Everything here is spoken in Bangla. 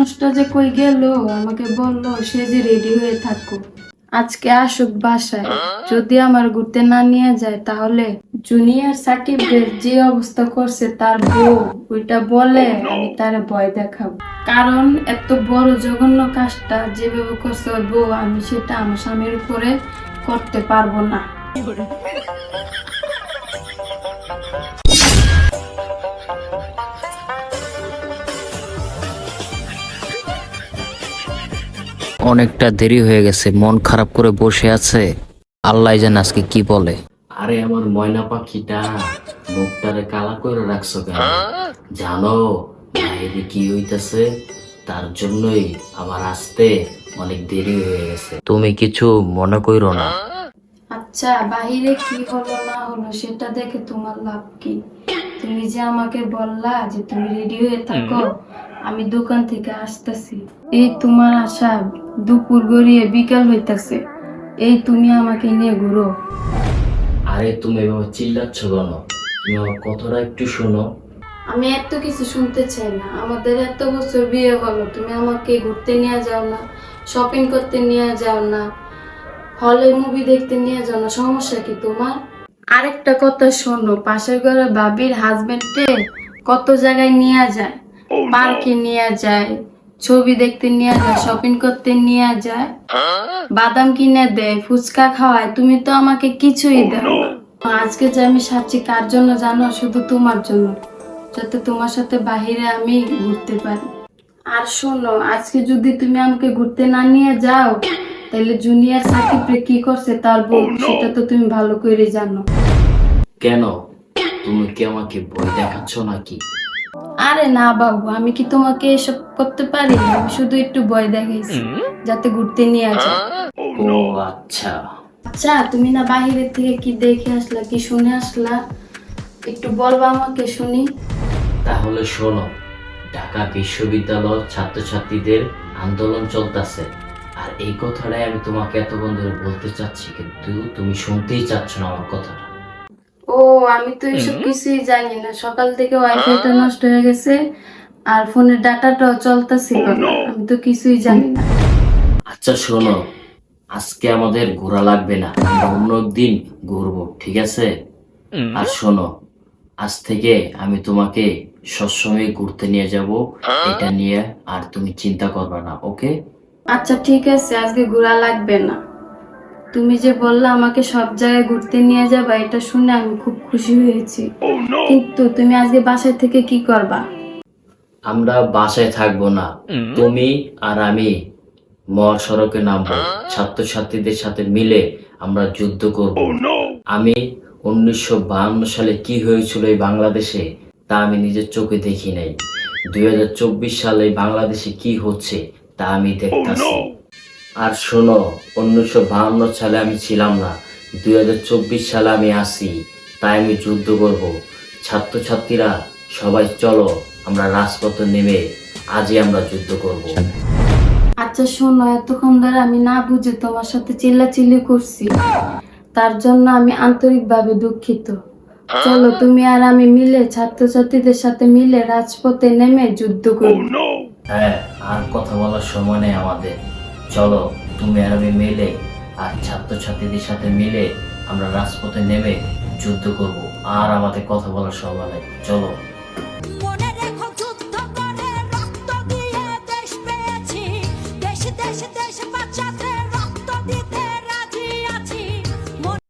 মানুষটা যে কই গেল, আমাকে বলল, সে যে রেডি হয়ে থাকো আজকে আসুক বাসায়। যদি আমার ঘুরতে না নিয়ে যায়, তাহলে জুনিয়র সাকিবের যে অবস্থা করছে তার বউ, ওইটা বলে আমি তার ভয় দেখাবো। কারণ এত বড় জঘন্য কাজটা যেভাবে করছে ওর বউ, আমি সেটা আমার স্বামীর উপরে করতে পারব না। অনেকটা দেরি হয়ে গেছে মন খারাপ করে বসে আছে। আল্লাহ জানে আজকে কি বলে? আরে আমার ময়না পাখিটা মুখটারে কালা করে রাখছো কেন? জানো বাইরে কি হইতাছে? তার জন্যই আমার আসতে অনেক দেরি হয়ে গেছে। তুমি কিছু মনে কইরো না। আচ্ছা বাহিরে কি হলো না হলো সেটা দেখে তোমার লাভ কি? তুমি যে আমাকে বললা যে তুমি রেডি হয়ে থাকো আমি দোকান থেকে আসতেছি। এই তোমার আশা দুপুর গড়িয়ে বিকাল হইতাছে। এই তুমি আমাকে নিয়ে ঘুরো। আরে তুমি এভাবে চিল্লাচ্ছ কেন? তুমি আমার কথাটা একটু শোনো। আমি এত কিছু শুনতে চাই না। আমাদের এত বছর বিয়ে হলো তুমি আমাকে ঘুরতে নিয়ে যাও না শপিং করতে নিয়ে যাও না হলে মুভি দেখতে নিয়ে যাও না। সমস্যা কি তোমার? আরেকটা কথা শোনো পাশের ঘরে ভাবির হাজবেন্ডে কত জায়গায় নিয়ে যায়? পার্কে নিয়ে যায় ছবি দেখতে নিয়ে যায় শপিং করতে নিয়ে যায়। বাদাম কিনে দেয় ফুচকা খাওয়ায় তুমি তো আমাকে কিছুই দাও আজকে যে আমি সাচ্ছি কার জন্য জানো? শুধু তোমার জন্য। যাতে তোমার সাথে বাহিরে আমি ঘুরতে পারি। আর শোনো আজকে যদি তুমি আমাকে ঘুরতে না নিয়ে যাও তাহলে জুনিয়র সাকিবরে কি করছে তার বউ? সেটা তো তুমি ভালো করে জানো। কেন? তুমি কি আমাকে বই দেখাচ্ছ নাকি? আরে না বাবু আমি কি তোমাকে এসব করতে পারি শুধু একটু ভয় দেখাইছি যাতে ঘুরতে নিয়ে যাও ও আচ্ছা। আচ্ছা তুমি না বাহিরের থেকে কি দেখে আসলা কি শুনে আসলা? একটু বলবা আমাকে শুনি। তাহলে শোনো ঢাকা বিশ্ববিদ্যালয় ছাত্রছাত্রীদের আন্দোলন চলতেছে। আর এই কথাটাই আমি তোমাকে এতক্ষণ ধরে বলতে চাচ্ছি কিন্তু তুমি শুনতেই চাচ্ছ না আমার কথাটা। ও আমি তো এসব কিছুই জানি না। সকাল থেকে ওয়াইফাইটা নষ্ট হয়ে গেছে আর ফোনের ডাটাটাও চলতেছিল। আমি তো কিছুই জানি না। আচ্ছা শোনো। আজকে আমাদের ঘোরা লাগবে না। অন্য দিন ঘুরবো ঠিক আছে? আর শোনো আজ থেকে আমি তোমাকে সবসময় ঘুরতে নিয়ে যাব। এটা নিয়ে আর তুমি চিন্তা করবে না ওকে? আচ্ছা ঠিক আছে। আজকে ঘোরা লাগবে না। তুমি যে বললে আমাকে সব জায়গায় ঘুরতে নিয়ে যাবা এটা শুনে আমি খুব খুশি হয়েছি। কিন্তু তুমি আজকে বাসায় থেকে কি করবা? আমরা বাসায় থাকব না। তুমি আর আমি মহাসড়কে নামবো। ছাত্রছাত্রীদের সাথে মিলে আমরা যুদ্ধ করব। আমি উনিশশো বাহান্ন সালে কি হয়েছিল এই বাংলাদেশে তা আমি নিজের চোখে দেখি নাই। দুই হাজার চব্বিশ সালে বাংলাদেশে কি হচ্ছে তা আমি দেখতাছি। আর শোনো উনিশশো বাহান্ন সালে আমি ছিলাম না। দুই হাজার সালে আমি আসি তাই আমি যুদ্ধ করব। ছাত্রছাত্রীরা সবাই চলো আমরা রাজপথে নেমে আজই আমরা যুদ্ধ করব। আচ্ছা শোনো এতক্ষণ ধরে আমি না বুঝে তোমার সাথে চিল্লাচিল্লি করছি। তার জন্য আমি আন্তরিকভাবে দুঃখিত। চলো তুমি আর আমি মিলে ছাত্রছাত্রীদের সাথে মিলে রাজপথে নেমে যুদ্ধ করি হ্যাঁ আর কথা বলার সময় নেই আমাদের। চলো, তুমি আর আমি মিলে আর ছাত্রছাত্রীদের সাথে মিলে আমরা রাজপথে নেমে যুদ্ধ করব। আর আমাদের কথা বলার সময় চলো।